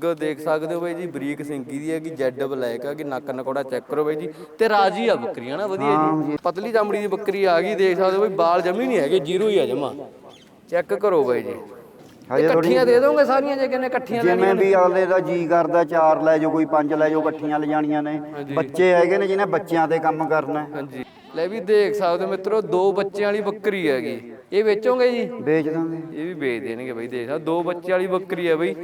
ਗ ਦੇਖ ਸਕਦੇ ਹੋ ਬਾਈ ਜੀ ਬਰੀਕ ਸਿੰਗੀ ਦੀ ਹੈ ਕਿ ਜੈਡ ਬਲੈਕ ਹੈ ਕਿ ਨੱਕ ਨਕੋੜਾ ਚੈੱਕ ਕਰੋ ਬਾਈ ਜੀ। ਤੇ ਰਾਜੀ ਆ ਬੱਕਰੀ ਹਨਾ ਵਧੀਆ ਜੀ। ਪਤਲੀ ਚਮੜੀ ਦੀ ਬੱਕਰੀ ਆ ਗਈ ਦੇਖ ਸਕਦੇ ਹੋ ਬਾਈ ਬਾਲ ਜਮੀ ਨਹੀਂ ਹੈਗੇ ਜ਼ੀਰੋ ਹੀ ਆ ਜਮਾ। ਚੈੱਕ ਕਰੋ ਬਾਈ ਜੀ। ਇਕੱਠੀਆਂ ਦੇ ਦੋਗੇ ਸਾਰੀਆਂ ਜੇ ਕਿਨੇ ਇਕੱਠੀਆਂ ਜਿਵੇਂ ਲੈਣੀਆਂ ਵੀ ਆਲੇ ਦਾ ਜੀ ਕਰਦਾ ਚਾਰ ਲੈ ਜਾਓ ਕੋਈ ਪੰਜ ਲੈ ਜਾਓ ਇਕੱਠੀਆਂ ਲੈ ਜਾਣੀਆਂ ਨੇ। ਬੱਚੇ ਹੈਗੇ ਨੇ ਜਿਹਨੇ ਬੱਚਿਆਂ ਤੇ ਕੰਮ ਕਰਨਾ। ਹਾਂਜੀ। ਲੈ ਵੀ ਦੇਖ ਸਕਦੇ ਹੋ ਮਿੱਤਰੋ ਦੋ ਬੱਚਿਆਂ ਵਾਲੀ ਬੱਕਰੀ ਹੈਗੀ। ਇਹ ਵੇਚੋਗੇ ਜੀ? ਵੇਚ ਦਾਂਗੇ। ਇਹ ਵੀ ਵੇਚ ਦੇਣਗੇ ਬਾਈ ਦੇਖ ਸਕਦੇ ਦੋ ਬੱਚੇ ਵਾਲੀ ਬੱਕਰੀ ਹੈ ਬਾਈ।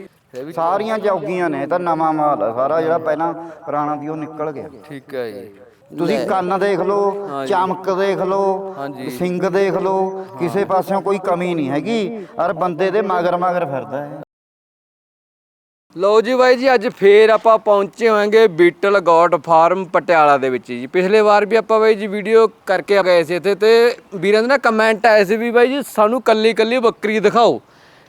ਸਾਰੀਆਂ ਚੌਕੀਆਂ ਨੇ ਤਾਂ ਨਵਾਂ ਮਾਲ ਆ। ਸਾਰਾ ਜਿਹੜਾ ਪਹਿਲਾਂ ਪੁਰਾਣਾ ਸੀ ਉਹ ਨਿਕਲ ਗਿਆ। ਠੀਕ ਹੈ ਜੀ। ਤੁਸੀਂ ਕੰਨ ਦੇਖ ਲਓ ਚਮਕ ਦੇਖ ਲਓ। ਸਿੰਗ ਦੇਖ ਲਓ ਕਿਸੇ ਪਾਸਿਓਂ ਕੋਈ ਕਮੀ ਨਹੀਂ ਹੈਗੀ ਔਰ ਬੰਦੇ ਦੇ ਮਗਰ ਮਗਰ ਫਿਰਦਾ ਹੈ। ਲਓ ਜੀ ਬਾਈ ਜੀ ਅੱਜ ਫੇਰ ਆਪਾਂ ਪਹੁੰਚੇ ਹੋਵਾਂਗੇ ਬੀਟਲ ਗੋਟ ਫਾਰਮ ਪਟਿਆਲਾ ਦੇ ਵਿੱਚ ਜੀ। ਪਿਛਲੇ ਵਾਰ ਵੀ ਆਪਾਂ ਬਾਈ ਜੀ ਵੀਡੀਓ ਕਰਕੇ ਗਏ ਸੀ ਇੱਥੇ ਤੇ ਵੀਰਾਂ ਦੇ ਨਾ ਕਮੈਂਟ ਆਏ ਸੀ ਵੀ ਬਾਈ ਜੀ ਸਾਨੂੰ ਕੱਲੀ ਕੱਲੀ ਬੱਕਰੀ ਦਿਖਾਓ।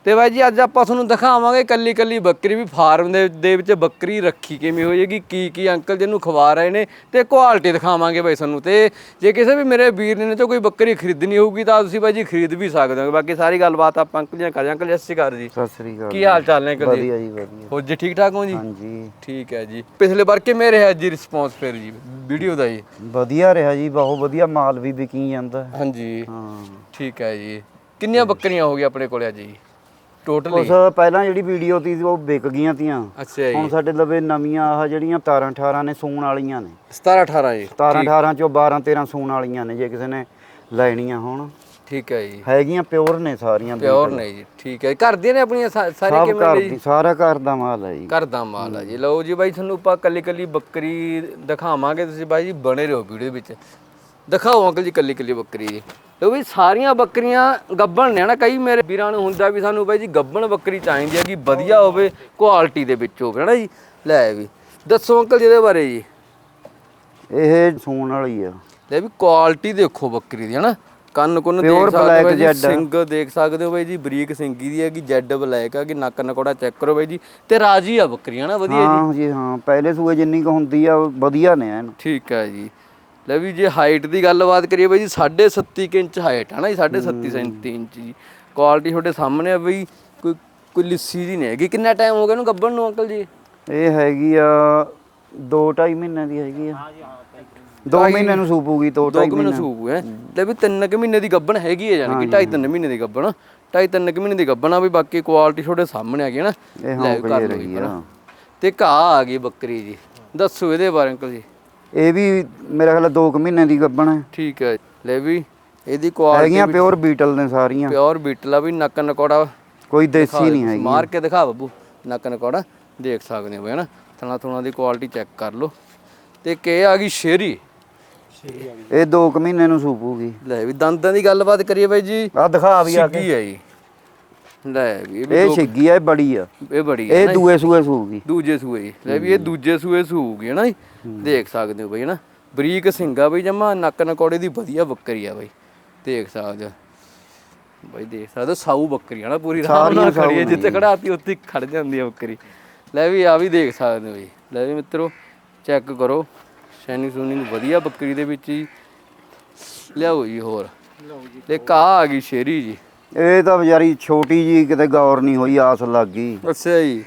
ਤੇ ਬਾਈ ਜੀ ਅੱਜ ਆਪਾਂ ਤੁਹਾਨੂੰ ਦਿਖਾਵਾਂਗੇ ਕੱਲੀ ਕੱਲੀ ਬੱਕਰੀ ਵੀ ਫਾਰਮ ਦੇ ਦੇ ਵਿੱਚ ਬੱਕਰੀ ਰੱਖੀ ਕਿਵੇਂ ਹੋਏਗੀ ਕੀ ਕੀ ਅੰਕਲ ਜਿਹਨੂੰ ਖਵਾ ਰਹੇ ਨੇ ਤੇ ਕੁਆਲਿਟੀ ਦਿਖਾਵਾਂਗੇ ਬਾਈ ਸਾਨੂੰ। ਤੇ ਜੇ ਕਿਸੇ ਵੀ ਮੇਰੇ ਵੀਰ ਨੇ ਤੋਂ ਕੋਈ ਬੱਕਰੀ ਖਰੀਦਣੀ ਹੋਊਗੀ ਤਾਂ ਤੁਸੀਂ ਬਾਈ ਜੀ ਖਰੀਦ ਵੀ ਸਕਦੇ ਹੋ। ਬਾਕੀ ਸਾਰੀ ਗੱਲਬਾਤ ਆਪਾਂ ਅੰਕਲ ਜੀ ਨਾਲ ਕਰਾਂਗੇ। ਅੰਕਲ ਜੀ ਸਤਿ ਸ਼੍ਰੀ ਅਕਾਲ ਜੀ। ਸਤਿ ਸ੍ਰੀ ਅਕਾਲ ਕੀ ਹਾਲ ਚਾਲ ਨੇ ਅੰਕਲ ਜੀ? ਵਧੀਆ ਜੀ ਵਧੀਆ। ਹੋ ਜੀ ਠੀਕ ਠਾਕ ਹੋ ਜੀ? ਹਾਂਜੀ। ਠੀਕ ਹੈ ਜੀ। ਪਿਛਲੇ ਵਾਰ ਕਿਵੇਂ ਰਿਹਾ ਜੀ ਰਿਸਪੌਂਸ ਫਿਰ ਜੀ? ਵੀਡੀਓ ਦਾ ਜੀ? ਵਧੀਆ ਰਿਹਾ ਜੀ ਬਹੁਤ ਵਧੀਆ ਮਾਲ ਵੀ ਵਿਕੀ ਜਾਂਦਾ। ਹਾਂਜੀ। ਹਾਂ। ਠੀਕ ਹੈ ਜੀ। ਕਿੰਨੀਆਂ ਬੱਕਰੀਆਂ ਹੋ ਗਈਆਂ ਆਪਣੇ ਕੋਲੇ ਅੱਜ ਜੀ? ਟੋਟਲੀ ਉਸ ਪਹਿਲਾਂ ਜਿਹੜੀ ਵੀਡੀਓ ਤੀ ਉਹ ਵਿਕ ਗਈਆਂ ਤੀਆਂ। ਅੱਛਾ ਹੁਣ ਜੀ ਸਾਡੇ ਲਵੇ ਨਵੀਆਂ ਆਹ ਜਿਹੜੀਆਂ 17 18 ਨੇ ਸੂਣ ਵਾਲੀਆਂ ਨੇ। 17 18 ਜੀ। 17 18 ਚੋਂ 12 13 ਸੂਣ ਵਾਲੀਆਂ ਨੇ ਜੇ ਕਿਸੇ ਨੇ ਲੈਣੀਆਂ ਹੋਣ। ਠੀਕ ਹੈ ਜੀ। ਹੈਗੀਆਂ ਪਿਓਰ ਨੇ ਸਾਰੀਆਂ ਪਿਓਰ ਨੇ ਜੀ ਠੀਕ ਹੈ। ਘਰ ਦੀਆਂ ਨੇ ਆਪਣੀਆਂ ਸਾਰੇ ਕਿਵੇਂ ਜੀ? ਸਾਰਾ ਘਰ ਦਾ ਮਾਲ ਹੈ ਜੀ। ਘਰ ਦਾ ਮਾਲ ਆ ਜੀ। ਲਓ ਜੀ ਬਾਈ ਤੁਹਾਨੂੰ ਆਪਾਂ ਕੱਲੀ ਕੱਲੀ ਬੱਕਰੀ ਦਿਖਾਵਾਂਗੇ। ਤੁਸੀਂ ਬਾਈ ਜੀ ਬਣੇ ਰਹੋ ਵੀਡੀਓ ਵਿੱਚ। ਦਿਖਾਓ ਅੰਕਲ ਜੀ ਕੱਲੀ ਕੱਲੀ ਬੱਕਰੀ ਜੀ। ਵੀ ਸਾਰੀਆਂ ਬੱਕਰੀਆਂ ਗੱਬਣ ਨੇ ਨਾ ਕਈ ਮੇਰੇ ਵੀਰਾਂ ਨੂੰ ਹੁੰਦਾ ਵੀ ਸਾਨੂੰ ਬਾਈ ਜੀ ਗੱਬਣ ਬੱਕਰੀ ਚਾਹੀਦੀ ਹੈ ਕਿ ਵਧੀਆ ਹੋਵੇ ਕੁਆਲਿਟੀ ਦੇ ਵਿੱਚ ਹੋਵੇ ਨਾ ਜੀ? ਲੈ ਵੀ ਦੱਸੋ ਅੰਕਲ ਜੀ ਇਹਦੇ ਬਾਰੇ ਜੀ। ਇਹ ਸੂਣ ਵਾਲੀ ਆ। ਲੈ ਵੀ ਕੁਆਲਿਟੀ ਦੇਖੋ ਬੱਕਰੀ ਦੀ ਹਨਾ? ਕੰਨ ਕੁੰਨ ਦੇਖ ਸਕਦੇ ਹੋ ਜੀ। ਸਿੰਘ ਦੇਖ ਸਕਦੇ ਹੋ ਬਾਈ ਜੀ ਬਰੀਕ ਸਿੰਗੀ ਦੀ ਹੈ ਕਿ ਜੈਡ ਬਲੈਕ ਹੈ ਕਿ ਨੱਕ ਨਕੋੜਾ ਚੈੱਕ ਕਰੋ ਬਾਈ ਜੀ। ਤੇ ਰਾਜੀ ਆ ਬੱਕਰੀ ਹਨਾ? ਵਧੀਆ ਜੀ। ਹਾਂ ਜੀ ਹਾਂ ਪਹਿਲੇ ਸੂਏ ਜਿੰਨੀ ਕੁ ਹੁੰਦੀ ਆ ਵਧੀਆ ਨੇ ਐਨ। ਠੀਕ ਹੈ ਜੀ। ਲੈ ਵੀ ਜੇ ਹਾਈਟ ਦੀ ਗੱਲਬਾਤ ਕਰੀਏ ਬਾਈ ਜੀ 7.5 ਇੰਚ ਹਾਈਟ ਹੈ ਨਾ ਜੀ 7.5 ਸੈਂਤੀ ਇੰਚ ਜੀ। ਕੁਆਲਿਟੀ ਤੁਹਾਡੇ ਸਾਹਮਣੇ ਆ ਬਈ ਕੋਈ ਕੋਈ ਲਿੱਸੀ ਜੀ ਨਹੀਂ ਹੈਗੀ। ਕਿੰਨਾ ਟਾਈਮ ਹੋ ਗਿਆ ਇਹਨੂੰ ਗੱਬਣ ਨੂੰ ਅੰਕਲ ਜੀ? ਇਹ ਹੈਗੀ ਆ 2 2.5 ਮਹੀਨੇ ਦੀ ਹੈਗੀ ਆ। 2 ਮਹੀਨੇ। ਨੂੰ ਸੂਪੂਗੀ 2 ਦੋ 2.5 ਮਹੀਨੇ ਸੂਪ ਹੈ। ਲੈ ਵੀ ਤਿੰਨ ਕੁ ਮਹੀਨੇ ਦੀ ਗੱਬਣ ਹੈਗੀ ਹੈ ਯਾਨੀ ਕਿ ਢਾਈ ਤਿੰਨ ਮਹੀਨੇ ਦੀ ਗੱਬਣ ਢਾਈ ਤਿੰਨ ਕੁ ਮਹੀਨੇ ਦੀ ਗੱਬਣ ਆ ਵੀ ਬਾਕੀ ਕੁਆਲਿਟੀ ਤੁਹਾਡੇ ਸਾਹਮਣੇ ਆ ਗਈ ਨਾ। ਇਹ ਲੈ ਹਾਂ ਕਰ ਪਹਿਲਾਂ। ਤੇ ਘਾਹ ਆ ਗਈ ਬੱਕਰੀ ਜੀ। ਦੱਸੋ ਇਹਦੇ ਬਾਰੇ ਅੰਕਲ ਜੀ। ਇਹ ਵੀ ਮੇਰਾ ਖਿਆਲ 2 ਮਹੀਨੇ ਦੀ ਗੱਬਣ ਹੈ। ਠੀਕ ਹੈ ਲੈ ਵੀ ਇਹਦੀ ਕੁਆਲਿਟੀ ਹੈਗੀਆਂ ਪਿਓਰ ਬੀਟਲ ਨੇ ਸਾਰੀਆਂ। ਪਿਓਰ ਬੀਟਲ ਆ ਵੀ ਨੱਕ ਨਕੌੜਾ ਕੋਈ ਦੇਸੀ ਨਹੀਂ ਹੈਗੀ। ਮਾਰ ਕੇ ਦਿਖਾ ਬੱਬੂ। ਨੱਕ ਨਕੌੜਾ ਦੇਖ ਸਕਦੇ ਹੋ ਹੈ ਨਾ ਥਣਾ ਥੁਣਾ ਦੀ ਕੁਆਲਿਟੀ ਚੈੱਕ ਕਰ ਲਓ। ਤੇ ਕੇ ਆ ਗਈ ਸ਼ੇਰੀ। ਇਹ 2 ਮਹੀਨੇ ਨੂੰ ਸੂਪੂਗੀ। ਲੈ ਵੀ ਦੰਦਾਂ ਦੀ ਗੱਲਬਾਤ ਕਰੀਏ ਬਾਈ ਜੀ। ਆ ਦਿਖਾ ਵੀ ਆ ਕੇ। ਸਿੱਗੀ ਹੈ ਜੀ। ਲੈ ਵੀ ਇਹ ਵੀ ਇਹ ਛਿੱਗੀ ਆ ਇਹ ਬੜੀ ਆ। ਇਹ ਬੜੀ ਹੈ ਇਹ ਨਾ ਦੂਏ ਸੂਏ ਸੂਗੀ। ਦੂਜੇ ਸੂਏ ਜੀ। ਲੈ ਵੀ ਇਹ ਦੂਜੇ ਸੂਏ ਸੂਗੀ ਹੈ ਨਾ ਜੀ? ਦੇਖ ਸਕਦੇ ਹੋ ਬਈ ਹੈ ਨਾ? ਬਰੀਕ ਸਿੰਘਾ ਬਈ ਜਮਾ ਨੱਕ ਨਕੌੜੇ ਦੀ ਵਧੀਆ ਬੱਕਰੀ ਆ ਬਈ। ਦੇਖ ਸਕਦੇ ਹੋ। ਬਈ ਦੇਖ ਸਕਦੇ ਹੋ ਸਾਊ ਬੱਕਰੀ ਹੈ ਨਾ ਪੂਰੀ। ਆਰਾਮ ਨਾਲ ਸਾਰੀਆਂ ਖੜੀ ਹੈ ਜਿੱਥੇ ਖੜਾਤੀ ਉੱਥੇ ਹੀ ਖੜ ਜਾਂਦੀ ਹੈ ਬੱਕਰੀ। ਲੈ ਵੀ ਆ ਵੀ ਦੇਖ ਸਕਦੇ ਹੋ ਬਈ। ਲੈ ਵੀ ਮਿੱਤਰੋ ਚੈੱਕ ਕਰੋ। ਸ਼ੈਨਿੰਗ ਸੂਨਿੰਗ ਵਧੀਆ ਬੱਕਰੀ ਦੇ ਵਿੱਚ ਹੀ। ਲਿਆਓ ਜੀ ਹੋਰ। ਲਓ ਜੀ। ਤੇ ਕਾ ਆ ਗਈ ਸ਼ੇਰੀ ਜੀ। ਇਹ ਤਾਂ ਵਿਚਾਰੀ ਛੋਟੀ ਜੀ ਕਿਤੇ ਗੌਰ ਨਹੀਂ ਹੋਈ ਆਸ ਲੱਗ ਗਈ। ਅੱਛਾ ਜੀ।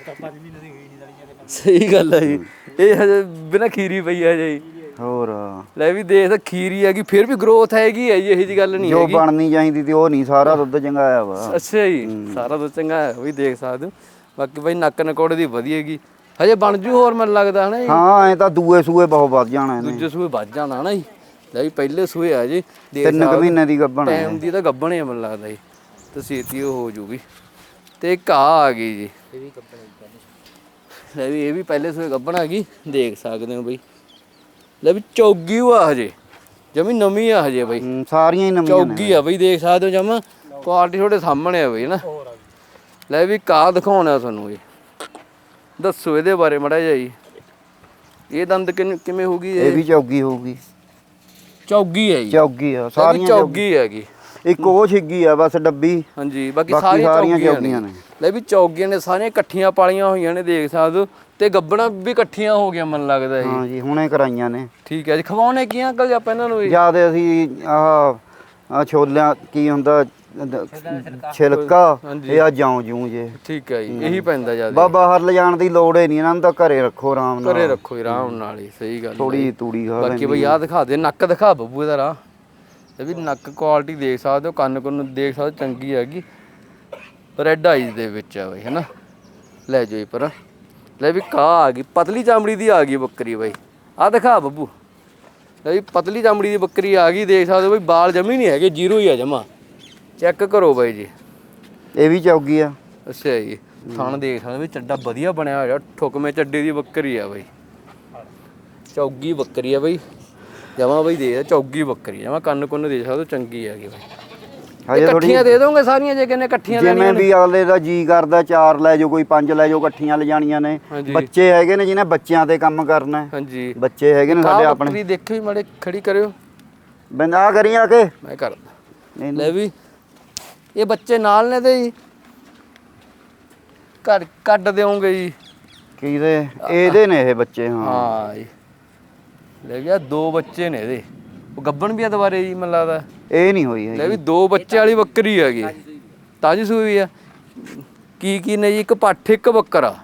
ਸਹੀ ਗੱਲ ਹੈ ਜੀ। ਇਹ ਹਜੇ ਬਿਨਾ ਖੀਰੀ ਪਈ ਹੈ ਜੀ ਹੋਰ। ਲੈ ਵੀ ਦੇਖ ਤਾਂ ਖੀਰੀ ਹੈਗੀ ਫਿਰ ਵੀ ਗਰੋਥ ਹੈਗੀ ਹੈ ਜੀ ਇਹੀ ਜੀ ਗੱਲ ਨਹੀਂ ਜੋ ਹੈਗੀ। ਬਣਨੀ ਚਾਹੀਦੀ ਤੇ ਉਹ ਨਹੀਂ ਸਾਰਾ ਦੁੱਧ ਚੰਗਾਇਆ ਵਾ। ਅੱਛਾ ਜੀ ਸਾਰਾ ਦੁੱਧ ਚੰਗਾ ਹੈ ਉਹ ਵੀ ਦੇਖ ਸਕਦੇ ਹੋ। ਬਾਕੀ ਬਾਈ ਨੱਕ ਨਕੋੜੇ ਦੀ ਵਧੀਆ ਹੈਗੀ। ਹਜੇ ਬਣ ਜੂ ਹੋਰ ਮੈਨੂੰ ਲੱਗਦਾ ਹਨਾ ਜੀ? ਹਾਂ ਐ ਤਾਂ ਦੂਏ ਸੂਏ ਬਹੁਤ ਵੱਧ ਜਾਣਾ ਇਹਨੇ। ਦੂਜੇ ਸੂਏ ਵੱਜ ਜਾਣਾ ਨਾ ਜੀ? ਲੈ ਵੀ ਪਹਿਲੇ ਸੂਏ ਆ ਜੀ। ਦੇਖ ਤਿੰਨ ਕੁ ਮਹੀਨੇ ਦੀ ਗੱਭਣ ਹੈ ਟਾਈਮ ਦੀ ਤਾਂ ਗੱਬਣ ਹੈ ਮੈਨੂੰ ਲੱਗਦਾ ਜੀ। ਤੇ ਛੇਤੀ ਉਹ ਹੋ ਜੂਗੀ। ਤੇ ਘਾ ਆ ਗਈ ਜੀ। ਇਹ ਵੀ ਲੈ ਵੀ ਇਹ ਵੀ ਪਹਿਲੇ ਸੂਏ ਗੱਬਣ ਆ ਗਈ ਦੇਖ ਸਕਦੇ ਹੋ ਬਈ। ਲੈ ਵੀ ਚੌਗੀ ਆ ਹਜੇ ਜਮੀ ਨਵੀਂ ਆ ਹਜੇ ਬਈ। ਹਮ, ਸਾਰੀਆਂ ਹੀ ਨਵੀਆਂ ਨੇ। ਚੌਗੀ ਆ ਬਈ ਦੇਖ ਸਕਦੇ ਹੋ ਜਮਾ ਕੁਆਲਿਟੀ ਤੁਹਾਡੇ ਸਾਹਮਣੇ ਆ ਬਈ ਨਾ ਲੈ ਵੀ ਕਾ ਦਿਖਾਉਣਾ ਤੁਹਾਨੂੰ ਇਹ। ਦੱਸੋ ਇਹਦੇ ਬਾਰੇ ਮੜਾ ਜੀ। ਇਹ ਦੰਦ ਕਿੰਨ- ਕਿਵੇਂ ਹੋਗੀ ਇਹ ਇਹ? ਵੀ ਚੌਗੀ ਹੋਊਗੀ ਚੌਗੀ ਹੈ ਜੀ। ਚੌਗੀ ਆ ਸਾਰੀ ਸਾਰੀਆਂ ਚੌਗੀ। ਹੈਗੀ। ਇੱਕ ਉਹ ਛਿੱਗੀ ਆ ਬਸ ਡੱਬੀ। ਹਾਂਜੀ ਬਾਕੀ ਬਾਕੀ ਸਾਰੀਆਂ ਚੌਗੀਆਂ ਨੇ। ਲੈ ਵੀ ਚੌਗੀਆਂ ਨੇ ਸਾਰੀਆਂ ਇਕੱਠੀਆਂ ਪਾਲੀਆਂ ਹੋਈਆਂ ਨੇ ਦੇਖ ਸਕਦੇ ਹੋ ਤੇ ਗੱਬਣਾ ਵੀ ਇਕੱਠੀਆਂ ਹੋ ਗਈਆਂ ਮਨ ਲੱਗਦਾ ਜੀ ਹਾਂ ਜੀ ਹੁਣੇ ਕਰਾਈਆਂ ਨੇ। ਠੀਕ ਹੈ ਜੀ ਖਵਾਉਣੇ ਕੀ ਆ ਅੰਕਲ ਜੀ ਆਪਾਂ ਇਹਨਾਂ ਨੂੰ? ਜ਼ਿਆਦਾ ਅਸੀਂ ਆਹ ਆ ਛੋਲਿਆਂ ਕੀ ਹੁੰਦਾ ਦ- ਛਿਲਕਾ। ਇਹ ਆ ਜਾਉ ਜੂ ਜੇ। ਠੀਕ ਹੈ ਜੀ ਇਹੀ ਪੈਂਦਾ ਜ਼ਿਆਦਾ। ਬਾ ਬਾਹਰ ਲਿਜਾਣ ਦੀ ਲੋੜ ਹੀ ਨਹੀਂ ਇਹਨਾਂ ਨੂੰ ਤਾਂ ਘਰੇ ਰੱਖੋ ਆਰਾਮ ਘਰੇ ਨਾਲ। ਰੱਖੋ ਜੀ, ਆਰਾਮ ਨਾਲ ਹੀ ਸਹੀ ਗੱਲ ਥੋੜੀ ਤੂੜੀ ਖਾ ਬਾਕੀ ਬਈ ਆਹ ਦਿਖਾ ਦੇ ਨੱਕ ਦਿਖਾ ਬੱਬੂ ਇਹਦਾ ਰਾ ਇਹ ਵੀ ਨੱਕ ਕੁਆਲਿਟੀ ਦੇਖ ਸਕਦੇ ਹੋ ਕੰਨ ਕੁੰਨ ਦੇਖ ਸਕਦੇ ਚੰਗੀ ਹੈਗੀ। ਰੈੱਡ ਆਈਜ਼ ਦੇ ਵਿੱਚ ਆ ਬਈ ਹੈਨਾ? ਲੈ ਜਾਓ ਪਰ। ਲੈ ਵੀ ਕਾ ਆ ਗਈ ਪਤਲੀ ਚਮੜੀ ਦੀ ਆ ਗਈ ਬੱਕਰੀ ਬਈ। ਆਹ ਦਿਖਾ ਬੱਬੂ। ਲੈ ਵੀ ਪਤਲੀ ਚਮੜੀ ਦੀ ਬੱਕਰੀ ਆ ਗਈ ਦੇਖ ਸਕਦੇ ਹੋ ਬਈ ਬਾਲ ਜਮੀ ਨਹੀਂ ਹੈਗੇ ਜ਼ੀਰੋ ਹੀ ਆ ਜਮਾ। ਚੈੱਕ ਕਰੋ ਬਾਈ ਜੀ। ਇਹ ਵੀ ਚੌਗੀ ਆ। ਅੱਛਾ ਜੀ ਥਣ ਦੇਖ ਸਕਦੇ ਵੀ ਚੱਡਾ ਵਧੀਆ ਬਣਿਆ ਹੋਇਆ ਠੁਕਮੇ ਚੱਡੇ ਦੀ ਬੱਕਰੀ ਆ ਬਈ। ਚੌਗੀ ਬੱਕਰੀ ਆ ਬਈ। ਜਮਾ ਬਈ ਦੇ ਚੌਗੀ ਬੱਕਰੀ ਜਮਾ ਕੰਨ ਕੁੰਨ ਦੇ ਸਕਦੇ ਚੰਗੀ ਹੈਗੀ ਬਈ। ਇਕੱਠੀਆਂ ਦੇ ਦੋਗੇ ਸਾਰੀਆਂ ਜੇ ਕਿੰਨੇ ਇਕੱਠੀਆਂ ਜਿਵੇਂ ਲੈਣੀਆਂ ਨੇ? ਵੀ ਅਗਲੇ ਦਾ ਜੀ ਕਰਦਾ ਚਾਰ ਲੈ ਜਾਓ ਕੋਈ ਪੰਜ ਲੈ ਜਾਓ ਇਕੱਠੀਆਂ ਲਿਜਾਣੀਆਂ ਨੇ। ਬੱਚੇ ਹੈਗੇ ਨੇ ਜਿਹਨੇ ਬੱਚਿਆਂ ਤੇ ਕੰਮ ਕਰਨਾ ਹੈ। ਹਾਂਜੀ। ਬੱਚੇ ਹੈਗੇ ਨੇ ਸਾਡੇ ਆਪਣੇ। ਬੱਕਰੀ ਦੇਖਿਓ ਜੀ ਮਾੜੇ ਖੜੀ ਕਰਿਓ। ਬੰਦਾ ਕਰੀ ਆ ਕੇ। ਮੈਂ ਕਰਦਾ ਨਹੀਂ, ਲੈ ਵੀ। ਇਹ ਬੱਚੇ ਨਾਲ ਨੇ ਤੇ ਜੀ। ਕੱਢ ਕੱਢ ਦਿਓਗੇ ਜੀ। ਕਿਹਦੇ ਇਹਦੇ ਨੇ ਇਹ ਬੱਚੇ ਹਾਂ। ਹਾਂ ਜੀ। ਲੈ ਗਿਆ ਦੋ ਬੱਚੇ ਨੇ ਇਹਦੇ। ਉਹ ਗੱਬਣ ਵੀ ਆ ਦੁਬਾਰੇ ਜੀ ਮੈਨੂੰ ਲੱਗਦਾ। ਇਹ ਨਹੀਂ ਹੋਈ ਲੈ ਹੈਗੀ। ਵੀ ਦੋ ਬੱਚੇ ਵਾਲੀ ਬੱਕਰੀ ਹੈਗੀ। ਤਾਜੀ ਸੂਈ ਆ। ਕੀ ਕੀ ਨੇ ਜੀ? ਇੱਕ ਪੱਠ ਇੱਕ ਬੱਕਰਾ।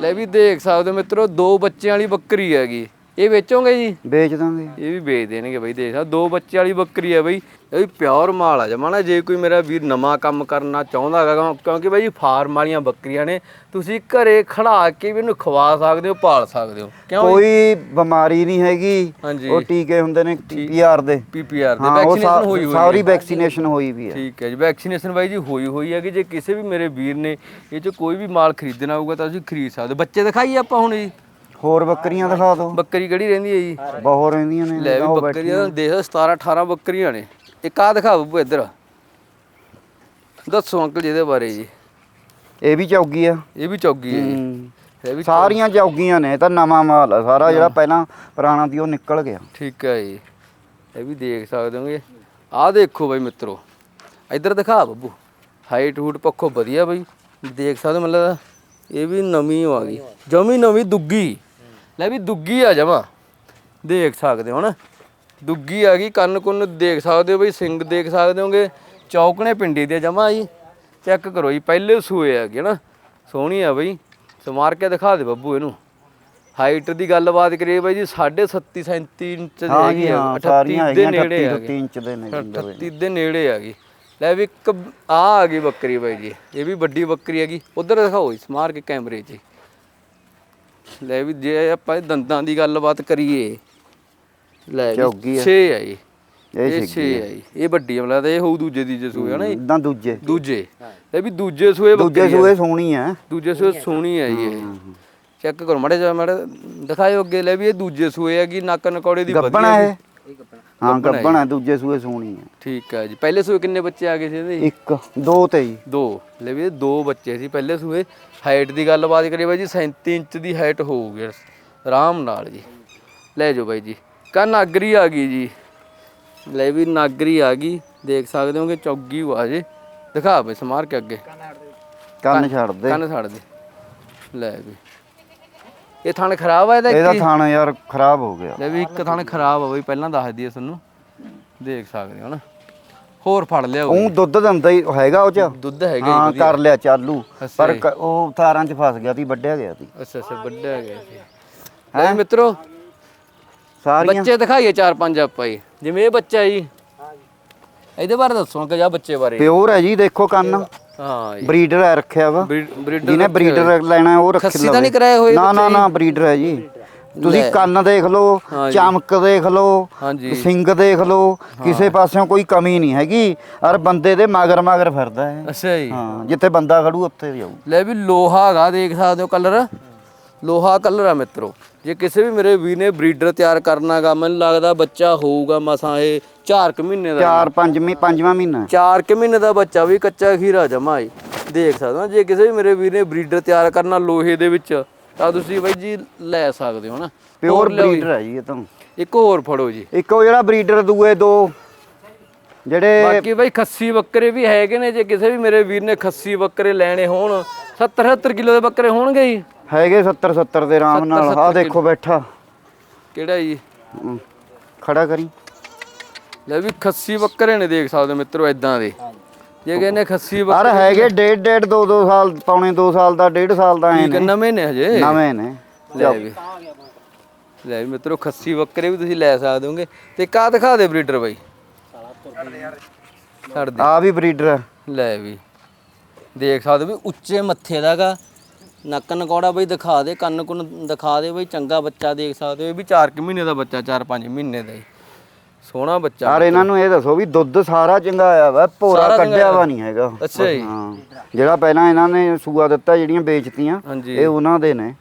ਲੈ ਵੀ ਦੇਖ ਸਕਦੇ ਹੋ ਮਿੱਤਰੋ ਦੋ ਬੱਚਿਆਂ ਵਾਲੀ ਬੱਕਰੀ ਹੈਗੀ। ਇਹ ਵੇਚੋਗੇ ਜੀ? ਵੇਚ ਦਾਂਗੇ ਇਹ ਵੀ ਵੇਚ ਦੇਣਗੇ ਬਈ ਦੇਖ ਸਕਦੇ ਦੋ ਬੱਚੇ ਵਾਲੀ ਬੱਕਰੀ ਹੈ ਬਈ। ਇਹ ਵੀ ਪਿਓਰ ਮਾਲ ਆ ਜਮਾਣਾ ਜੇ ਕੋਈ ਮੇਰਾ ਵੀਰ ਨਵਾਂ ਕੰਮ ਕਰਨਾ ਚਾਹੁੰਦਾ ਹੈਗਾ ਕਿਉਂਕਿ ਬਈ ਫਾਰਮ ਵਾਲੀਆਂ ਬੱਕਰੀਆਂ ਨੇ ਤੁਸੀਂ ਘਰੇ ਖੜਾ ਕੇ ਵੀ ਇਹਨੂੰ ਖਵਾ ਸਕਦੇ ਹੋ ਪਾਲ ਸਕਦੇ ਹੋ। ਕਿਉਂ ਕੋਈ ਬਿਮਾਰੀ ਨਹੀਂ ਹੈਗੀ। ਉਹ ਟੀਕੇ ਹੁੰਦੇ ਨੇ ਪੀਆਰ ਦੇ। ਪੀਪੀਆਰ ਦੇ। ਵੈਕਸੀਨੇਸ਼ਨ ਹੋਈ ਹੋਈ ਸਾਰੀ ਵੈਕਸੀਨੇਸ਼ਨ ਹੋਈ ਵੀ ਹੈ। ਠੀਕ ਹੈ ਜੀ ਵੈਕਸੀਨੇਸ਼ਨ ਬਾਈ ਜੀ ਹੋਈ ਹੋਈ ਹੈ ਕਿ ਜੇ ਕਿਸੇ ਵੀ ਮੇਰੇ ਵੀਰ ਨੇ ਇਹ ਚ ਕੋਈ ਵੀ ਮਾਲ ਖਰੀਦਣਾ ਹੋਊਗਾ ਤਾਂ ਤੁਸੀਂ ਖਰੀਦ ਸਕਦੇ। ਬੱਚੇ ਦਿਖਾਈਏ ਆਪਾਂ ਹੁਣ ਜੀ। ਹੋਰ ਬੱਕਰੀਆਂ ਦਿਖਾ ਦਿਓ। ਬੱਕਰੀ ਕਿਹੜੀ ਰਹਿੰਦੀ ਹੈ ਜੀ? ਬਹੁਤ ਰਹਿੰਦੀਆਂ ਨੇ ਲੈ ਵੀ ਬੱਕਰੀਆਂ ਦੇਖ 17 18 ਬੱਕਰੀਆਂ ਨੇ। ਇੱਕ ਆ ਦਿਖਾ ਬੱਬੂ ਇੱਧਰ। ਦੱਸੋ ਅੰਕਲ ਜੀ ਇਹਦੇ ਬਾਰੇ ਜੀ। ਇਹ ਵੀ ਚੌਗੀ ਆ। ਇਹ ਵੀ ਚੌਗੀ ਹੈ ਜੀ। ਇਹ ਵੀ ਸਾਰੀਆਂ ਚੌਗੀਆਂ ਨੇ ਇਹ ਤਾਂ ਨਵਾਂ ਮਾਲ ਆ ਸਾਰਾ ਜਿਹੜਾ ਪਹਿਲਾਂ ਪੁਰਾਣਾ ਸੀ ਉਹ ਨਿਕਲ ਗਿਆ। ਠੀਕ ਹੈ ਜੀ। ਇਹ ਵੀ ਦੇਖ ਸਕਦੇ ਹੋਗੇ। ਆਹ ਦੇਖੋ ਬਾਈ ਮਿੱਤਰੋ ਇੱਧਰ ਦਿਖਾ ਬੱਬੂ। ਹਾਈਟ ਹੂਟ ਪੱਖੋਂ ਵਧੀਆ ਬਾਈ। ਦੇਖ ਸਕਦੇ ਮਤਲਬ ਇਹ ਵੀ ਨਵੀਂ ਆ ਗਈ। ਜਮੀ ਨਵੀਂ ਦੁੱਗੀ। ਲੈ ਵੀ ਦੁੱਗੀ ਆ ਜਮਾ। ਦੇਖ ਸਕਦੇ ਹੋ ਨਾ। ਦੁੱਗੀ ਆ ਗਈ ਕੰਨ ਕੁੰਨ ਦੇਖ ਸਕਦੇ ਹੋ ਬਈ ਸਿੰਘ ਦੇਖ ਸਕਦੇ ਹੋਗੇ। ਚੌਕਣੇ ਪਿੰਡੀ ਦੇ ਜਮਾ ਜੀ। ਚੈੱਕ ਕਰੋ ਜੀ ਪਹਿਲੇ ਸੂਏ ਹੈਗੇ ਨਾ। ਸੋਹਣੀ ਆ ਬਈ। ਸਮਾਰ ਕੇ ਦਿਖਾ ਦੇ ਬੱਬੂ ਇਹਨੂੰ। ਹਾਈਟ ਦੀ ਗੱਲਬਾਤ ਕਰੀਏ ਬਾਈ ਜੀ 7.5 37 ਇੰਚ ਦੀ ਹੈਗੀ ਜੀ ਆ। ਹਾਂ 38 ਸਾਰੀਆਂ ਦੇ ਹੈਗੀਆਂ ਨੇੜੇ 38 ਹੈਗੀ 38 ਇੰਚ ਦੇ ਨੇ ਜਿੰਦੇ 38 ਦੇ ਨੇੜੇ ਆ ਗਈ। ਲੈ ਵੀ ਇੱਕ ਆ ਆ ਗਈ ਬੱਕਰੀ ਬਾਈ ਜੀ। ਇਹ ਵੀ ਵੱਡੀ ਬੱਕਰੀ ਹੈਗੀ। ਉਧਰ ਦਿਖਾਓ ਇਸ ਮਾਰ ਕੇ ਕੈਮਰੇ 'ਚ। ਲੈ ਵੀ ਜੇ ਆਪਾਂ ਇਹ ਦੰਦਾਂ ਦੀ ਗੱਲਬਾਤ ਕਰੀਏ ਲੈ ਵੀ ਚੌਗੀ ਆ। 6 ਆ ਜੀ ਇਹ ਇਹ 6 ਆ। ਜੀ ਇਹ। ਵੱਡੀ ਮਤਲਬ ਤਾਂ ਇਹ ਹੋਊ ਦੂਜੇ ਦੀ ਸੂਏ ਹੈ ਨਾ ਜੀ ਇਦਾਂ ਦੂਜੇ। ਦੂਜੇ। ਇਹ ਵੀ ਦੂਜੇ ਸੂਏ ਦੂਜੇ। ਸੂਏ ਸੋਹਣੀ ਆ। ਦੂਜੇ ਸੂਏ ਸੋਹਣੀ ਆ ਜੀ ਇਹ ਚੈੱਕ ਕਰੋ ਮਾੜੇ ਜਿਹਾ ਮਾੜੇ ਦਿਖਾਇਓ ਅੱਗੇ ਲੈ ਵੀ ਇਹ ਦੂਜੇ ਸੂਏ ਹੈਗੀ ਨੱਕ ਨਕੌੜੇ ਦੀ ਗੱਬਣਾ ਇਹ। ਹਾਂ ਗੱਬਣਾ ਦੂਜੇ ਸੂਏ ਸੋਹਣੀ ਆ ਠੀਕ ਹੈ ਜੀ। ਪਹਿਲੇ ਸੂਏ ਕਿੰਨੇ ਬੱਚੇ ਆ ਗਏ ਸੀ ਇਹਦੇ? ਇੱਕ ਦੋ ਤੇ ਜੀ। ਦੋ। ਲੈ ਵੀ ਇਹ ਦੋ ਬੱਚੇ ਸੀ ਪਹਿਲੇ ਸੂਏ। ਹਾਈਟ ਦੀ ਗੱਲਬਾਤ ਕਰੀਏ ਬਾਈ ਜੀ 37 ਇੰਚ ਦੀ ਹਾਈਟ ਹੋਊਗੀ। ਆਰਾਮ ਨਾਲ ਜੀ। ਲੈ ਜਾਓ ਬਾਈ ਜੀ। ਕਾ ਨਾਗਰੀ ਆ ਗਈ ਜੀ। ਲੈ ਵੀ ਨਾਗਰੀ ਆ ਗਈ। ਦੇਖ ਸਕਦੇ ਹੋਗੇ ਚੌਗੀ ਆ ਜੇ। ਦਿਖਾ ਬਈ ਸਮਾਰ ਕੇ ਅੱਗੇ। ਕੰਨ ਛੱਡ ਦੇ। ਕੰਨ ਛੱਡ ਦੇ। ਲੈ ਵੀ। ਇਹ ਥਣ ਖਰਾਬ ਆ ਇਹਦਾ ਇਹਦਾ ਇੱਕ ਹੀ? ਥਾਣਾ ਯਾਰ ਖਰਾਬ ਹੋ ਗਿਆ। ਲੈ ਵੀ ਇੱਕ ਥਣ ਖਰਾਬ ਆ ਬਈ ਪਹਿਲਾਂ ਦੱਸ ਦਈਏ ਤੁਹਾਨੂੰ। ਦੇਖ ਸਕਦੇ ਹੋ ਨਾ। ਹੋਰ ਫੜ ਲਿਆ ਉਹ ਦੁੱਧ ਦਿੰਦਾ ਹੀ ਹੈਗਾ ਉਹ ਚ। ਦੁੱਧ ਹੈਗਾ ਹਾਂ ਹੀ ਵਧੀਆ। ਕਰ ਲਿਆ ਚਾਲੂ। ਅੱਛਾ ਪਰ ਜੀ। ਕ- ਉਹ ਤਾਰਾਂ 'ਚ ਫਸ ਗਿਆ ਸੀ ਵੱਢਿਆ ਗਿਆ ਸੀ। ਅੱਛਾ ਅੱਛਾ ਵੱਡਾ ਗਿਆ ਸੀ। ਲੈ ਮਿੱਤਰੋ ਸਾਰੀਆਂ। ਬੱਚੇ ਦਿਖਾਈਏ ਚਾਰ ਪੰਜ ਆਪਾਂ ਜੀ। ਜਿਵੇਂ ਇਹ ਬੱਚਾ ਜੀ। ਇਹਦੇ ਬਾਰੇ ਦੱਸੋ ਕਿ ਜਾ ਬੱਚੇ ਬਾਰੇ। ਪਿਓਰ ਹੈ ਜੀ ਦੇਖੋ ਕੰਨ। ਹਾਂ ਜੀ। ਬਰੀਡਰ ਹੈ ਰੱਖਿਆ ਵਾ। ਬਰੀਡਰ ਜਿਹਨੇ ਬਰੀਡਰ ਲੈਣਾ ਉਹ ਰੱਖ ਖੱਸੀ ਤਾਂ ਨਹੀਂ ਕਰਾਏ ਹੋਏ ਨਾ ਨਾ ਨਾ ਬਰੀਡਰ ਹੈ ਜੀ। ਤੁਸੀਂ ਕੰਨ ਦੇਖ ਲਓ ਚਮਕ ਦੇਖ ਲਓ ਹਾਂਜੀ। ਸਿੰਗ ਦੇਖ ਲਓ ਕਿਸੇ ਪਾਸਿਓਂ ਕੋਈ ਕਮੀ ਨਹੀਂ ਹੈਗੀ। ਔਰ ਬੰਦੇ ਦੇ ਮਗਰ ਮਗਰ ਫਿਰਦਾ ਹੈ। ਅੱਛਾ ਜੀ। ਹਾਂ ਜਿੱਥੇ ਬੰਦਾ ਖੜੂ ਉੱਥੇ ਜਾਊ ਲੈ ਵੀ ਲੋਹਾ ਹੈਗਾ ਦੇਖ ਸਕਦੇ ਹੋ ਕਲਰ ਲੋਹਾ ਕਲਰ ਆ ਮਿੱਤਰੋ। ਜੇ ਕਿਸੇ ਵੀ ਮੇਰੇ ਵੀਰ ਨੇ ਬਰੀਡਰ ਤਿਆਰ ਕਰਨਾਗਾ ਮੈਨੂੰ ਲੱਗਦਾ ਬੱਚਾ ਹੋਊਗਾ ਮਸਾਂ ਇਹ 4 ਕੁ ਮਹੀਨੇ ਦਾ ਚਾਰ ਪੰਜਵੀਂ ਪੰਜਵਾਂ ਮਹੀਨਾ। ਚਾਰ ਕੁ ਮਹੀਨੇ ਦਾ ਬੱਚਾ ਵੀ ਕੱਚਾ ਖੀਰਾ ਜਮਾ ਹੀ ਦੇਖ ਸਕਦੇ ਜੇ ਕਿਸੇ ਵੀ ਮੇਰੇ ਵੀਰ ਨੇ ਬਰੀਡਰ ਤਿਆਰ ਕਰਨਾ ਲੋਹੇ ਦੇ ਵਿੱਚ ਤਾਂ ਤੁਸੀਂ ਬਾਈ ਜੀ ਲੈ ਸਕਦੇ ਹੋ ਨਾ। ਪਿਓਰ। ਬਰੀਡਰ ਹੈ ਜੀ ਇਹ ਤਾਂ। ਇੱਕ ਹੋਰ ਫੜੋ ਜੀ। ਇੱਕ ਉਹ ਜਿਹੜਾ ਬਰੀਡਰ ਦੂਏ ਦੋ। ਜਿਹੜੇ ਬਾਕੀ ਬਾਈ ਖੱਸੀ ਬੱਕਰੇ ਵੀ ਹੈਗੇ ਨੇ ਜੇ ਕਿਸੇ ਵੀ ਮੇਰੇ ਵੀਰ ਨੇ ਖੱਸੀ ਬੱਕਰੇ ਲੈਣੇ ਹੋਣ 70 70 ਕਿਲੋ ਦੇ ਬੱਕਰੇ ਹੋਣਗੇ ਜੀ। ਹੈਗੇ 70 70 ਦੇ ਆਰਾਮ ਨਾਲ। 70 ਆਹ ਦੇਖੋ ਬੈਠਾ। ਕਿਹੜਾ ਜੀ? ਖੜਾ ਕਰੀ। ਲੈ ਵੀ ਖੱਸੀ ਬੱਕਰੇ ਨੇ ਦੇਖ ਸਕਦੇ ਮਿੱਤਰੋ ਇਦਾਂ ਦੇ। ਜੇ ਕਹਿੰਦੇ ਖੱਸੀ ਯਾਰ ਬੱਕਰੇ ਹੈਗੇ ਡੇਢ ਡੇਢ ਦੋ ਦੋ ਸਾਲ ਪੌਣੇ 2 ਸਾਲ ਦਾ ਡੇਢ ਸਾਲ ਦਾ ਐ ਠੀਕ ਨੇ ਨਵੇਂ ਨੇ ਹਜੇ। ਨਵੇਂ ਨੇ। ਲੈ ਵੀ। ਲੈ ਵੀ ਮਿੱਤਰੋ ਖੱਸੀ ਬੱਕਰੇ ਵੀ ਤੁਸੀਂ ਲੈ ਸਕਦੇ ਹੋਗੇ। ਤੇ ਕਾ ਦਿਖਾ ਦੇ ਬਰੀਡਰ ਬਾਈ। ਛੱਡ ਦੇ। ਆ ਵੀ ਬਰੀਡਰ ਲੈ ਵੀ। ਦੇਖ ਸਕਦੇ ਹੋ ਵੀ ਉੱਚੇ ਮੱਥੇ ਦਾਗਾ। ਨੱਕ ਨਕੌੜਾ ਬਈ ਦਿਖਾ ਦੇ ਕੰਨ ਕੁੰਨ ਦਿਖਾ ਦੇ ਬਈ ਚੰਗਾ ਬੱਚਾ ਦੇਖ ਸਕਦੇ ਹੋ। ਇਹ ਵੀ 4 ਮਹੀਨੇ ਦਾ ਬੱਚਾ 4-5 ਮਹੀਨੇ ਦਾ ਹੀ। ਸੋਹਣਾ ਬੱਚਾ ਯਾਰ ਇਹਨਾਂ ਨੂੰ ਇਹ ਦੱਸੋ ਵੀ ਦੁੱਧ ਸਾਰਾ ਚੰਗਾ ਆਇਆ ਵਾ ਭੋਰਾ ਸਾਰਾ ਕੱਢਿਆ ਵਾ ਨਹੀਂ ਹੈਗਾ। ਅੱਛਾ ਜੀ। ਹਾਂ। ਜਿਹੜਾ ਪਹਿਲਾਂ ਇਹਨਾਂ ਨੇ ਸੂਆ ਦਿੱਤਾ ਜਿਹੜੀਆਂ ਵੇਚਤੀਆਂ ਹਾਂਜੀ। ਇਹ ਉਹਨਾਂ ਦੇ ਨੇ।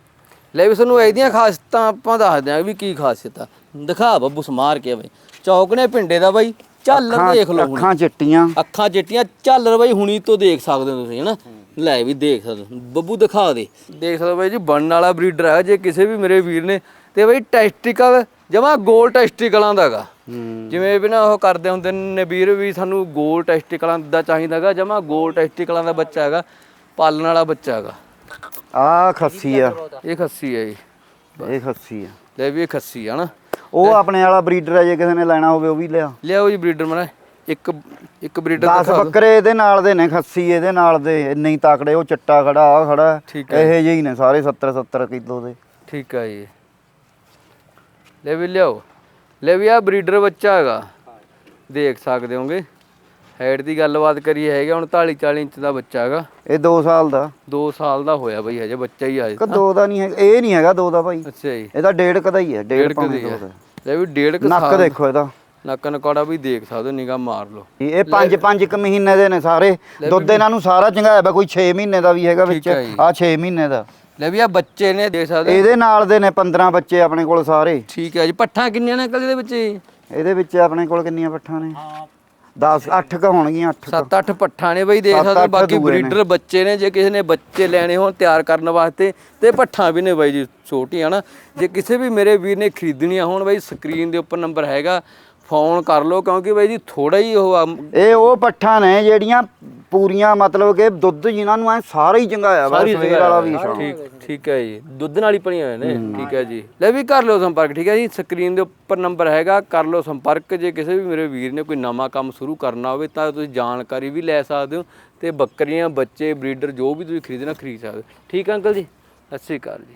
ਲੈ ਵੀ ਸਾਨੂੰ ਇਹਦੀਆਂ ਖਾਸੀਅਤਾਂ ਆਪਾਂ ਦੱਸਦੇ ਆਂ ਵੀ ਕੀ ਖਾਸੀਅਤ ਆ। ਦਿਖਾ ਬੱਬੂ ਸਮਾਰ ਕੇ ਬਈ। ਚੌਕ ਨੇ ਪਿੰਡੇ ਦਾ ਬਈ ਝਾਲਰ ਦੇਖ ਲਓ ਹੁਣ। ਅੱਖਾਂ ਚਿੱਟੀਆਂ। ਅੱਖਾਂ ਚਿੱਟੀਆਂ ਝਾਲਰ ਬਈ ਹੁਣੀ ਤੋਂ ਦੇਖ ਸਕਦੇ ਹੋ ਤੁਸੀਂ ਹਨਾ? ਲੈ ਵੀ ਦੇਖ ਸਕਦੇ ਹੋ। ਬੱਬੂ ਦਿਖਾ ਦੇ। ਦੇਖ ਸਕਦੇ ਹੋ ਬਈ ਜੀ ਬਣਨ ਵਾਲਾ ਬਰੀਡਰ ਹੈ ਜੇ ਕਿਸੇ ਵੀ ਮੇਰੇ ਵੀਰ ਨੇ ਤੇ ਬਈ ਟੈਸਟੀਕਲ ਜਮਾ ਗੋਲ ਟੈਸਟੀਕਲਾਂ ਦਾਗਾ ਜਿਵੇਂ ਵੀ ਨਾ ਉਹ ਕਰਦੇ ਹੁੰਦੇ ਨੇ ਵੀਰ ਵੀ ਸਾਨੂੰ ਗੋਲ ਟੈਸਟੀਕਲਾਂ ਦਾ ਚਾਹੀਦਾਗਾ ਜਮਾ ਗੋਲ ਟੈਸਟੀਕਲਾਂ ਦਾ ਬੱਚਾ ਹੈਗਾ ਪਾਲਣ ਵਾਲਾ ਬੱਚਾ ਹੈਗਾ। ਆ ਖੱਸੀ ਆ। ਇਹ ਖੱਸੀ ਹੈ ਜੀ। ਇਹ ਖੱਸੀ ਆ। ਲੈ ਵੀ ਇਹ ਖੱਸੀ ਆ ਨਾ। ਉਹ ਆਪਣੇ ਵਾਲਾ ਬਰੀਡਰ ਹੈ ਜੇ ਕਿਸੇ ਨੇ ਲੈਣਾ ਹੋਵੇ ਉਹ ਵੀ ਲਿਆ। ਲਿਆਓ ਜੀ ਬਰੀਡਰ ਮਨਾ ਇੱਕ ਇੱਕ ਬਰੀਡਰ 10 ਦਿਖਾ ਦਿਓ। ਬੱਕਰੇ ਇਹਦੇ ਨਾਲ ਦੇ ਨੇ ਖੱਸੀ ਇਹਦੇ ਨਾਲ ਦੇ ਇੰਨੇ ਹੀ ਤਾਕੜੇ ਉਹ ਚਿੱਟਾ ਖੜਾ ਆ ਖੜਾ। ਇਹੋ ਜਿਹੇ ਹੀ ਨੇ ਸਾਰੇ 70 70 ਕਿਲੋ ਦੇ। ਠੀਕ ਆ ਜੀ। ਲੈ ਵੀ ਲਿਆਓ। ਲੈ ਵੀ ਆ ਬਰੀਡਰ ਬੱਚਾ ਹੈਗਾ। ਦੇਖ ਸਕਦੇ ਹੋਗੇ। ਹਾਈਟ ਦੀ ਗੱਲਬਾਤ ਕਰੀ ਹੈਗਾ 39 40 ਇੰਚ ਦਾ ਬੱਚਾ ਹੈਗਾ। ਇਹ 2 ਸਾਲ ਦਾ। 2 ਸਾਲ ਦਾ ਹੋਇਆ ਬਈ ਹਜੇ ਬੱਚਾ ਹੀ ਆ ਕਿ ਦੋ ਦਾ ਨਹੀਂ ਹੈ ਇਹ ਨਹੀਂ ਹੈਗਾ ਦੋ ਦਾ ਭਾਈ। ਅੱਛਾ ਜੀ। ਇਹਦਾ ਡੇਢ ਕਦਾ ਹੀ ਹੈ ਡੇਢ ਕਦੀ ਦੋ ਦਾ ਲੈ ਵੀ ਡੇਢ ਕੁ ਨੱਕ ਦੇਖੋ ਇਹਦਾ। ਨੱਕ ਨਕੌੜਾ ਵੀ ਦੇਖ ਸਕਦੇ ਹੋ ਨਿਗਾਹ ਮਾਰ ਲਓ। ਇਹ ਪੰਜ ਪੰਜ ਕੁ ਮਹੀਨੇ ਦੇ ਨੇ ਸਾਰੇ। ਦੁੱਧ ਇਹਨਾਂ ਨੂੰ ਸਾਰਾ ਚੰਗਾਇਆ ਵਾ ਕੋਈ 6 ਮਹੀਨੇ ਦਾ ਵੀ ਹੈਗਾ ਵਿੱਚ। ਆ 6 ਮਹੀਨੇ ਦਾ। ਲੈ ਵੀ ਆ ਬੱਚੇ ਨੇ ਦੇਖ ਸਕਦੇ ਹੋ। ਇਹਦੇ ਨਾਲ ਦੇ ਨੇ 15 ਬੱਚੇ ਆਪਣੇ ਕੋਲ ਸਾਰੇ ਠੀਕ ਹੈ ਜੀ ਪੱਠਾਂ ਕਿੰਨੀਆਂ ਨੇ ਕੱਲ ਦੇ ਵਿੱਚ ਜੀ ਇਹਦੇ ਵਿੱਚ ਆਪਣੇ ਕੋਲ ਕਿੰਨੀਆਂ ਪੱਠਾਂ ਨੇ 10 8 ਕ ਹੋਣਗੀਆਂ 8 ਸੱਤ ਅੱਠ ਪੱਠਾਂ ਨੇ ਬਈ ਦੇਖ ਸੱਤ ਸਕਦੇ ਹੋ। ਅੱਠ ਬਾਕੀ ਦੂਏ ਨੇ। ਬਰੀਡਰ ਬੱਚੇ ਨੇ ਜੇ ਕਿਸੇ ਨੇ ਬੱਚੇ ਲੈਣੇ ਹੋਣ ਤਿਆਰ ਕਰਨ ਵਾਸਤੇ ਤੇ ਪੱਠਾਂ ਵੀ ਨੇ ਬਾਈ ਜੀ ਛੋਟੀਆਂ ਨਾ ਜੇ ਕਿਸੇ ਵੀ ਮੇਰੇ ਵੀਰ ਨੇ ਖਰੀਦਣੀਆਂ ਹੋਣ ਬਾਈ ਸਕਰੀਨ ਦੇ ਉੱਪਰ ਨੰਬਰ ਹੈਗਾ ਫੋਨ ਕਰ ਲਓ ਕਿਉਂਕਿ ਬਾਈ ਜੀ ਥੋੜਾ ਹੀ ਉਹ ਆ, ਇਹ ਉਹ ਪੱਠਾਂ ਨੇ ਜਿਹੜੀਆਂ ਪੂਰੀਆਂ ਮਤਲਬ ਕਿ ਦੁੱਧ ਜਿਨ੍ਹਾਂ ਨੂੰ ਐ ਸਾਰਾ ਹੀ ਚੰਗਾਇਆ ਵਾ ਸਾਰੀ ਸਵੇਰ ਵਾਲਾ ਵੀ ਹੈ। ਠੀਕ ਠੀਕ ਹੈ ਜੀ। ਦੁੱਧ ਨਾਲ ਹੀ ਪਣੀਆਂ ਹੋਏ ਨੇ। ਠੀਕ ਹੈ ਜੀ। ਲੈ ਵੀ ਕਰ ਲਿਓ ਸੰਪਰਕ ਠੀਕ ਹੈ ਜੀ। ਸਕਰੀਨ ਦੇ ਉੱਪਰ ਨੰਬਰ ਹੈਗਾ ਕਰ ਲਿਓ ਸੰਪਰਕ। ਜੇ ਕਿਸੇ ਵੀ ਮੇਰੇ ਵੀਰ ਨੇ ਕੋਈ ਨਵਾਂ ਕੰਮ ਸ਼ੁਰੂ ਕਰਨਾ ਹੋਵੇ ਤਾਂ ਤੁਸੀਂ ਜਾਣਕਾਰੀ ਵੀ ਲੈ ਸਕਦੇ ਹੋ ਤੇ ਬੱਕਰੀਆਂ ਬੱਚੇ ਬਰੀਡਰ ਜੋ ਵੀ ਤੁਸੀਂ ਖਰੀਦਣਾ ਖਰੀਦ ਸਕਦੇ ਹੋ। ਠੀਕ ਹੈ ਅੰਕਲ ਜੀ? ਸਤਿ ਸ਼੍ਰੀ ਅਕਾਲ ਜੀ।